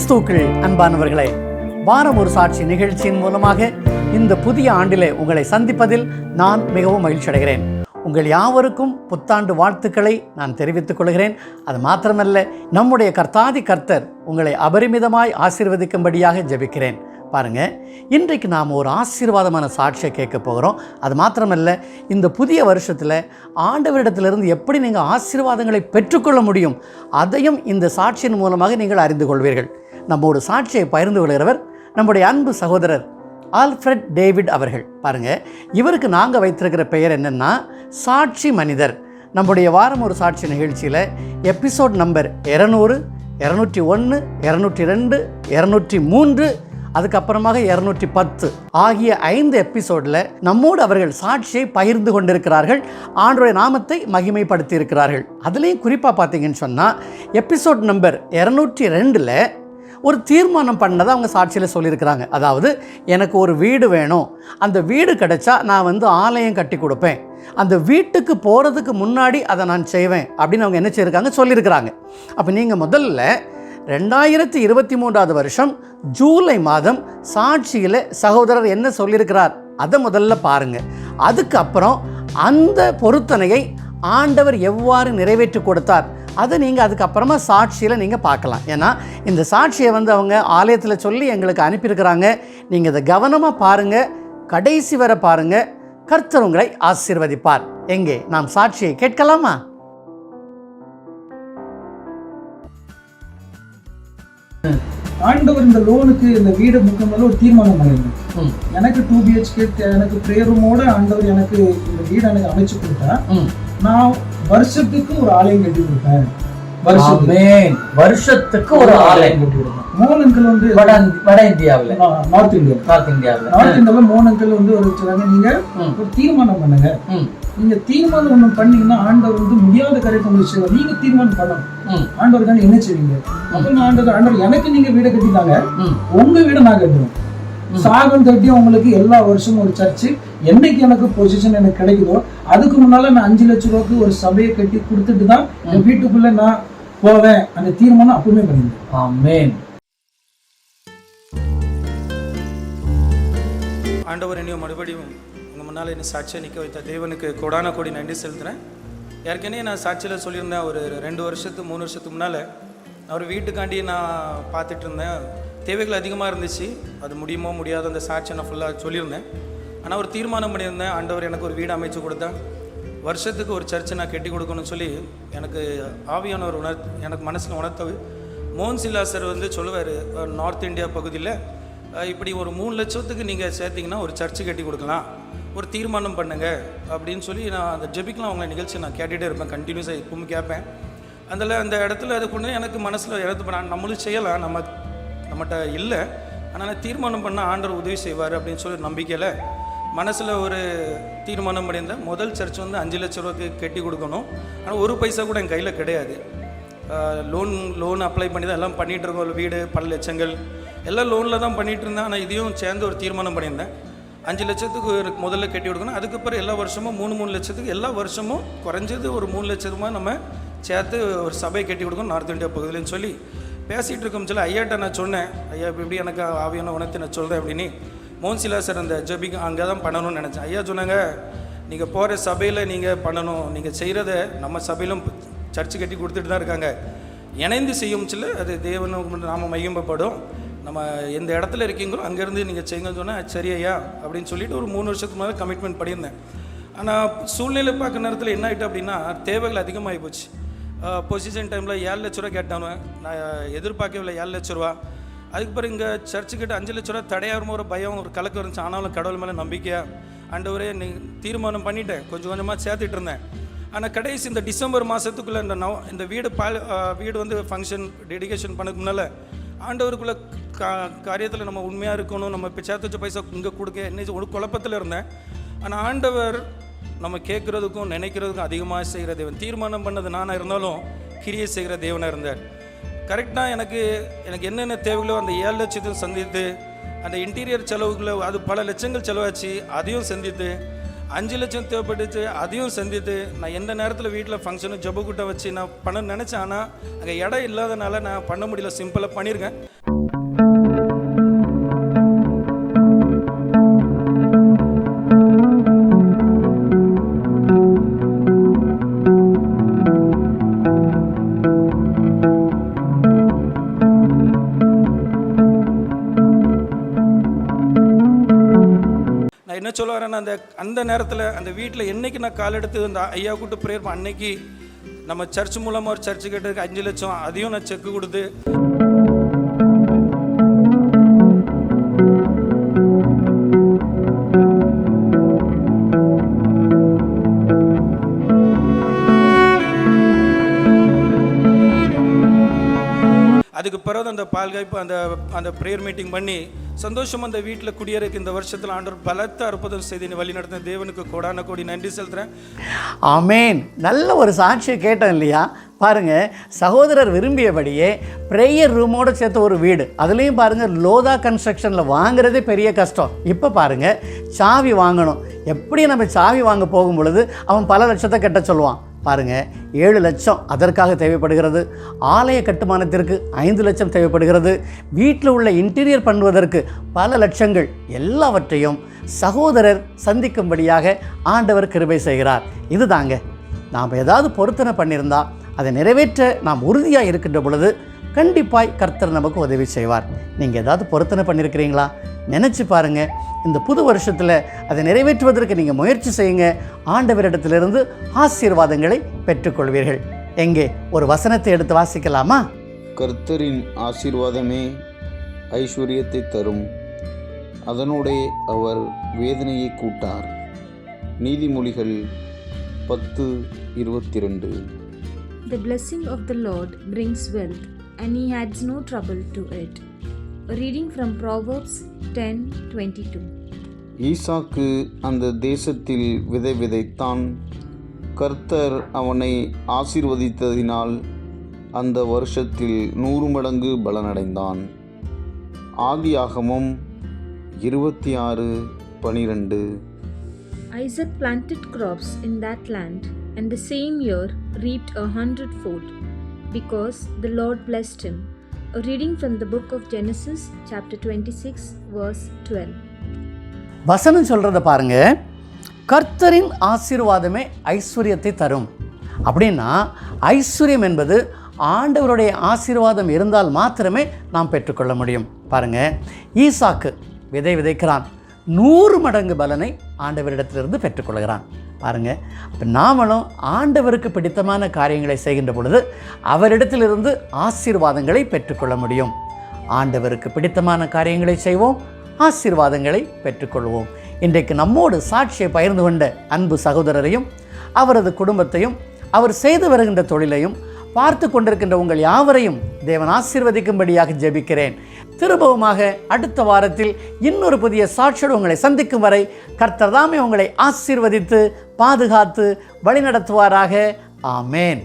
கிறிஸ்துக்கள் அன்பானவர்களே வாரம் ஒரு சாட்சி நிகழ்ச்சியின் மூலமாக இந்த புதிய ஆண்டிலே உங்களை சந்திப்பதில் நான் மிகவும் மகிழ்ச்சி அடைகிறேன் உங்கள் யாவருக்கும் புத்தாண்டு வாழ்த்துக்களை நான் தெரிவித்துக் கொள்கிறேன். அது மாத்திரமல்ல நம்முடைய கர்த்தாதி கர்த்தர் உங்களை அபரிமிதமாய் ஆசீர்வதிக்கும்படியாக ஜெபிக்கிறேன். பாருங்க இன்றைக்கு நாம் ஒரு ஆசீர்வாதமான சாட்சியை கேட்க போகிறோம். அது மாத்திரமல்ல இந்த புதிய வருஷத்தில் ஆண்டவரிடத்திலிருந்து எப்படி நீங்கள் ஆசீர்வாதங்களை பெற்றுக்கொள்ள முடியும் அதையும் இந்த சாட்சியின் மூலமாக நீங்கள் அறிந்து கொள்வீர்கள். நம்மோட சாட்சியை பகிர்ந்து கொள்கிறவர் நம்முடைய அன்பு சகோதரர் ஆல்ஃப்ரெட் டேவிட் அவர்கள். பாருங்கள் இவருக்கு நாங்கள் வைத்திருக்கிற பெயர் என்னென்னா சாட்சி மனிதர். நம்முடைய வாரம் ஒரு சாட்சி நிகழ்ச்சியில் எபிசோட் நம்பர் இரநூறு இரநூற்றி ஒன்று இரநூற்றி ரெண்டு இரநூற்றி மூன்று அதுக்கப்புறமாக இரநூற்றி பத்து ஆகிய ஐந்து எபிசோடில் நம்மோடு அவர்கள் சாட்சியை பகிர்ந்து கொண்டிருக்கிறார்கள். ஆண்டோடைய நாமத்தை மகிமைப்படுத்தி இருக்கிறார்கள் அதுலேயும் குறிப்பாக பார்த்தீங்கன்னு சொன்னால் எபிசோட் நம்பர் இரநூற்றி ரெண்டில் ஒரு தீர்மானம் பண்ணதை அவங்க சாட்சியில் சொல்லியிருக்கிறாங்க. அதாவது எனக்கு ஒரு வீடு வேணும். அந்த வீடு கிடைச்சா நான் வந்து ஆலயம் கட்டி கொடுப்பேன். அந்த வீட்டுக்கு போகிறதுக்கு முன்னாடி அதை நான் செய்வேன் அப்படின்னு அவங்க என்ன செய்யிருக்காங்க? சொல்லியிருக்கிறாங்க. அப்போ நீங்கள் முதல்ல ரெண்டாயிரத்தி இருபத்தி மூன்றாவது வருஷம் ஜூலை மாதம் சாட்சியில் சகோதரர் என்ன சொல்லியிருக்கிறார்? அதை முதல்ல பாருங்கள் அதுக்கப்புறம் அந்த பொருத்தனையை ஆண்டவர் எவ்வாறு நிறைவேற்றி கொடுத்தார்? அதை நீங்கள் அதுக்கப்புறமா சாட்சியில் நீங்கள் பார்க்கலாம். ஏன்னா இந்த சாட்சியை வந்து அவங்க ஆலயத்தில் சொல்லி எங்களுக்கு அனுப்பியிருக்கிறாங்க. நீங்கள் இதை கவனமாக பாருங்கள் கடைசி வரை பாருங்கள் கர்த்தர் உங்களை ஆசீர்வதிப்பார். எங்கே? நாம் சாட்சியை கேட்கலாமா? ஆண்டவர் இந்த லோனுக்கு இந்த வீடு முக்கியமாக ஒரு தீர்மானம் பண்ணியிருந்தேன் எனக்கு டூ பிஹெச்கே எனக்கு ப்ரேயர் ரூமோட ஆண்டவர் எனக்கு இந்த வீடு எனக்கு அமைச்சு கொடுத்தா ம். நான் வருஷத்துக்கு ஒரு ஆலயம் கட்டி கொடுப்பேன் வருஷத்துக்கு ஒரு ஆலயம் கட்டி கொடுப்பேன் மோனங்கள் வந்து வட வட இந்தியாவில். North India. நார்த் இந்தியாவில். நார்த் இந்தியாவில் மோனங்கள் வந்து ஒரு வச்சுருக்காங்க நீங்க ம். ஒரு தீர்மானம் பண்ணுங்க. நீங்க தீர்மானம் ஒண்ணு பண்ணீங்கன்னா ஆண்டவர் வந்து முடியாத காரியத்தை செய்வார். நீங்க தீர்மானம் பண்ணணும். ஆண்டவருக்கான என்ன செய்வீங்க? அப்ப நான் ஆண்டவர் ஆண்டவர் எனக்கு நீங்க வீடை கட்டிட்டாங்க ம். உங்க வீடை நான் கட்டுவேன். சாகம் கட்டி உங்களுக்கு எல்லா வருஷமும் ஒரு சர்ச்சு. என்னைக்கு எனக்கு பொசிஷன் எனக்கு கிடைக்குதோ அதுக்கு முன்னால நான் அஞ்சு லட்சம் ரூபாய்க்கு ஒரு சபையை கட்டி கொடுத்துட்டு தான் என் வீட்டுக்குள்ள நான் போவேன். அந்த தீர்மானம் அப்பவுமே பண்ணிருந்தேன் ஆமென். ஆண்டவர் என்னையும் மறுபடியும் உங்கள் முன்னால் என்னை சாட்சியாக நிற்க வைத்த தேவனுக்கு கொடான கோடி நன்றி செலுத்துகிறேன் ஏற்கனவே நான் சாட்சியில் சொல்லியிருந்தேன் ஒரு ரெண்டு வருஷத்துக்கு மூணு வருஷத்துக்கு முன்னால் அவர் வீட்டுக்காண்டி நான் பார்த்துட்டு இருந்தேன். தேவைகள் அதிகமாக இருந்துச்சு. அது முடியுமோ முடியாத அந்த சாட்சியை நான் ஃபுல்லாக சொல்லியிருந்தேன். ஆனால் ஒரு தீர்மானம் பண்ணியிருந்தேன். ஆண்டவர் எனக்கு ஒரு வீடு அமைச்சு கொடுத்தா வருஷத்துக்கு ஒரு சர்ச்சை நான் கட்டி கொடுக்கணும்னு சொல்லி எனக்கு ஆவியானவர் உணர் எனக்கு மனசில் உணர்த்தவு. மோகன் சில்லா சார் வந்து சொல்லுவார் நார்த் இந்தியா பகுதியில் இப்படி ஒரு மூணு லட்சத்துக்கு நீங்கள் சேர்த்தீங்கன்னா ஒரு சர்ச்சு கட்டி கொடுக்கலாம். ஒரு தீர்மானம் பண்ணுங்கள் அப்படின்னு சொல்லி நான் அந்த ஜெபிக்கலாம் அவங்க நிகழ்ச்சி நான் கேட்டுகிட்டே இருப்பேன். கண்டினியூஸாக இப்பவும் கேட்பேன். அதில் அந்த இடத்துல அது கொண்டு எனக்கு மனசில் எடுத்து நம்மளும் செய்யலாம். நம்ம நம்மகிட்ட இல்லை. ஆனால் தீர்மானம் பண்ண ஆண்டவர் உதவி செய்வார் அப்படின்னு சொல்லி நம்பிக்கையில் மனசில் ஒரு தீர்மானம் பண்ணியிருந்தேன். முதல் சர்ச் வந்து அஞ்சு லட்ச ரூபாய்க்கு கட்டி கொடுக்கணும். ஆனால் ஒரு பைசா கூட என் கையில் கிடையாது. லோன் லோன் அப்ளை பண்ணி தான் எல்லாம் பண்ணிகிட்டு இருக்கோம். வீடு பல லட்சங்கள். எல்லாம் லோனில் தான் பண்ணிகிட்டு இருந்தேன். ஆனால் இதையும் சேர்ந்து ஒரு தீர்மானம் பண்ணியிருந்தேன். அஞ்சு லட்சத்துக்கு ஒரு முதல்ல கட்டி கொடுக்கணும். அதுக்கப்புறம் எல்லா வருஷமும் மூணு மூணு லட்சத்துக்கு எல்லா வருஷமும் குறைஞ்சது ஒரு மூணு லட்சமாக நம்ம சேர்த்து ஒரு சபை கட்டி கொடுக்கணும். நார்த் இந்தியா பகுதியிலன்னு சொல்லி பேசிகிட்டு இருக்கும் சொல்லி ஐயாட்ட நான் சொன்னேன். ஐயா இப்போ இப்படி எனக்கு ஆவியான உணர்த்தி நான் சொல்கிறேன் அப்படின்னு. மோன்சிலா சார் அந்த ஜபிக்கு அங்கே தான் பண்ணணும்னு நினச்சேன். ஐயா சொன்னாங்க நீங்கள் போகிற சபையில் நீங்கள் பண்ணணும். நீங்கள் செய்கிறத நம்ம சபையிலும் சர்ச்சு கட்டி கொடுத்துட்டு தான் இருக்காங்க. இணைந்து செய்யும் சில அது தேவனுக்கு நாம மையம்பப்படும் நம்ம எந்த இடத்துல இருக்கீங்களோ அங்கேருந்து நீங்கள் செய்யுங்கன்னு சொன்னால் சரி ஐயா அப்படின்னு சொல்லிட்டு ஒரு மூணு வருஷத்துக்கு மேலே கமிட்மெண்ட் பண்ணியிருந்தேன். ஆனால் சூழ்நிலை பார்க்குற நேரத்தில் என்ன ஆகிட்டு அப்படின்னா தேவைகள் அதிகமாகி போச்சு. பொசிஷன் டைமில் ஏழு லட்ச ரூபா கேட்டானுவேன் நான் எதிர்பார்க்கவில்லை ஏழு லட்ச ரூபா. அதுக்கு பிறகு இங்கே சர்ச்சுக்கிட்ட அஞ்சு லட்ச ரூபா தடையாகும் ஒரு பயம் ஒரு கலக்கம் இருந்துச்சு. ஆனாலும் கடவுள் மேலே நம்பிக்கையாக ஆண்டவரே நீ தீர்மானம் பண்ணிட்டேன். கொஞ்சம் கொஞ்சமாக சேர்த்துட்டு இருந்தேன். ஆனால் கடைசி இந்த டிசம்பர் மாதத்துக்குள்ளே இந்த நவ இந்த வீடு பால் வீடு வந்து ஃபங்க்ஷன் டெடிகேஷன் பண்ணதுக்கு முன்னால் ஆண்டவருக்குள்ளே கா காரியத்தில் நம்ம உண்மையாக இருக்கணும். நம்ம இப்போ சேர்த்து வச்ச பைசா இங்கே கொடுக்க என்ன ஒரு குழப்பத்தில் இருந்தேன். ஆனால் ஆண்டவர் நம்ம கேட்குறதுக்கும் நினைக்கிறதுக்கும் அதிகமாக செய்கிற தேவன். தீர்மானம் பண்ணது நானாக இருந்தாலும் கிரியை செய்கிற தேவனாக இருந்தார். கரெக்டாக எனக்கு எனக்கு என்னென்ன தேவைகளோ அந்த ஏழு லட்சத்தையும் சந்தித்து அந்த இன்டீரியர் செலவுகளை அது பல லட்சங்கள் செலவாச்சு அதையும் சந்தித்து அஞ்சு லட்சம் தேவைப்பட்டுச்சு அதையும் சந்தித்து நான் எந்த நேரத்தில் வீட்டில் ஃபங்க்ஷனு ஜப்பு கூட்டம் வச்சு நான் பண்ண நினச்சேன் ஆனால் அங்கே இடம் இல்லாதனால நான் பண்ண முடியல. சிம்பிளாக பண்ணியிருக்கேன் என்ன சொல்ல வரேன்னா அந்த அந்த நேரத்தில் அந்த வீட்டில் என்னைக்கு நான் கால் எடுத்து அந்த ஐயா கூட்டு ப்ரேயர் அன்னைக்கு நம்ம சர்ச் மூலமாக ஒரு சர்ச்சு கேட்டதுக்கு அஞ்சு லட்சம் அதையும் நான் செக்கு கொடுத்து. அதுக்கு பிறகு அந்த பால்காய்ப்பு அந்த அந்த ப்ரேயர் மீட்டிங் பண்ணி சந்தோஷம் அந்த வீட்டில் குடியேறக்கு இந்த வருஷத்தில் ஆண்டவர் பலத்த அற்புதம் செய்து வழி நடத்தின தேவனுக்கு கோடான கோடி நன்றி செலுத்துறேன். ஆமேன். நல்ல ஒரு சாட்சியை கேட்டோம் இல்லையா? பாருங்கள் சகோதரர் விரும்பியபடியே ப்ரேயர் ரூமோடு சேர்த்த ஒரு வீடு. அதுலேயும் பாருங்கள் லோதா கன்ஸ்ட்ரக்ஷனில் வாங்குறதே பெரிய கஷ்டம். இப்போ பாருங்கள் சாவி வாங்கணும். எப்படி நம்ம சாவி வாங்க போகும் பொழுது அவன் பல லட்சத்தை கட்ட சொல்லுவான். பாருங்க ஏழு லட்சம் அதற்காக தேவைப்படுகிறது. ஆலய கட்டுமானத்திற்கு ஐந்து லட்சம் தேவைப்படுகிறது. வீட்டில் உள்ள இன்டீரியர் பண்ணுவதற்கு பல லட்சங்கள். எல்லாவற்றையும் சகோதரர் சந்திக்கும்படியாக ஆண்டவர் கிருபை செய்கிறார். இதுதாங்க நாம் ஏதாவது பொருத்தனை பண்ணியிருந்தால் அதை நிறைவேற்ற நாம் உறுதியாக இருக்கின்ற பொழுது கண்டிப்பாய் கர்த்தர் நமக்கு உதவி செய்வார். நீங்கள் ஏதாவது பொருத்தனை பண்ணியிருக்கிறீங்களா? நினச்சி பாருங்கள் இந்த புது வருஷத்தில் அதை நிறைவேற்றுவதற்கு நீங்கள் முயற்சி செய்யுங்க. ஆண்டவரிடத்திலிருந்து ஆசீர்வாதங்களை பெற்றுக்கொள்வீர்கள். எங்கே? ஒரு வசனத்தை எடுத்து வாசிக்கலாமா? கர்த்தரின் ஆசீர்வாதமே ஐஸ்வர்யத்தை தரும். அதனோடே அவர் வேதனையை கூட்டார். நீதிமொழிகள் பத்து இருபத்தி ரெண்டு The blessing of the Lord brings wealth, and he adds no trouble to it. A reading from Proverbs 10:22. ஈசாக்கு அந்த தேசத்தில் விதை விதைத்தான் கர்த்தர் அவனை ஆசீர்வதித்ததினால் அந்த வருஷத்தில் நூறு மடங்கு பலனடைந்தான் ஆதியாகமம் இருபத்தி ஆறு பனிரெண்டு Isaac planted crops in that land, and the same year reaped a hundredfold, because the Lord blessed him. A reading from the book of Genesis, chapter 26, verse 12. வசனம் சொல்கிறத பாருங்க. கர்த்தரின் ஆசீர்வாதமே ஐஸ்வர்யத்தை தரும். அப்படின்னா ஐஸ்வர்யம் என்பது ஆண்டவருடைய ஆசீர்வாதம் இருந்தால் மாத்திரமே நாம் பெற்றுக்கொள்ள முடியும். பாருங்க ஈசாக்கு விதை விதைக்கிறான். நூறு மடங்கு பலனை ஆண்டவரிடத்திலிருந்து பெற்றுக்கொள்கிறான். பாருங்கள் அப்போ நாமளும் ஆண்டவருக்கு பிடித்தமான காரியங்களை செய்கின்ற பொழுது அவரிடத்திலிருந்து ஆசீர்வாதங்களை பெற்றுக்கொள்ள முடியும். ஆண்டவருக்கு பிடித்தமான காரியங்களை செய்வோம் ஆசீர்வாதங்களை பெற்றுக்கொள்வோம். இன்றைக்கு நம்மோடு சாட்சியை பகிர்ந்து கொண்ட அன்பு சகோதரரையும் அவரது குடும்பத்தையும் அவர் செய்து வருகின்ற தொழிலையும் பார்த்து கொண்டிருக்கின்ற உங்கள் யாவரையும் தேவன் ஆசீர்வதிக்கும்படியாக ஜெபிக்கிறேன். திரும்பவுமாக அடுத்த வாரத்தில் இன்னொரு புதிய சாட்சியோடு உங்களை சந்திக்கும் வரை கர்த்தர் தாமே உங்களை ஆசீர்வதித்து பாதுகாத்து வழிநடத்துவாராக. ஆமேன்.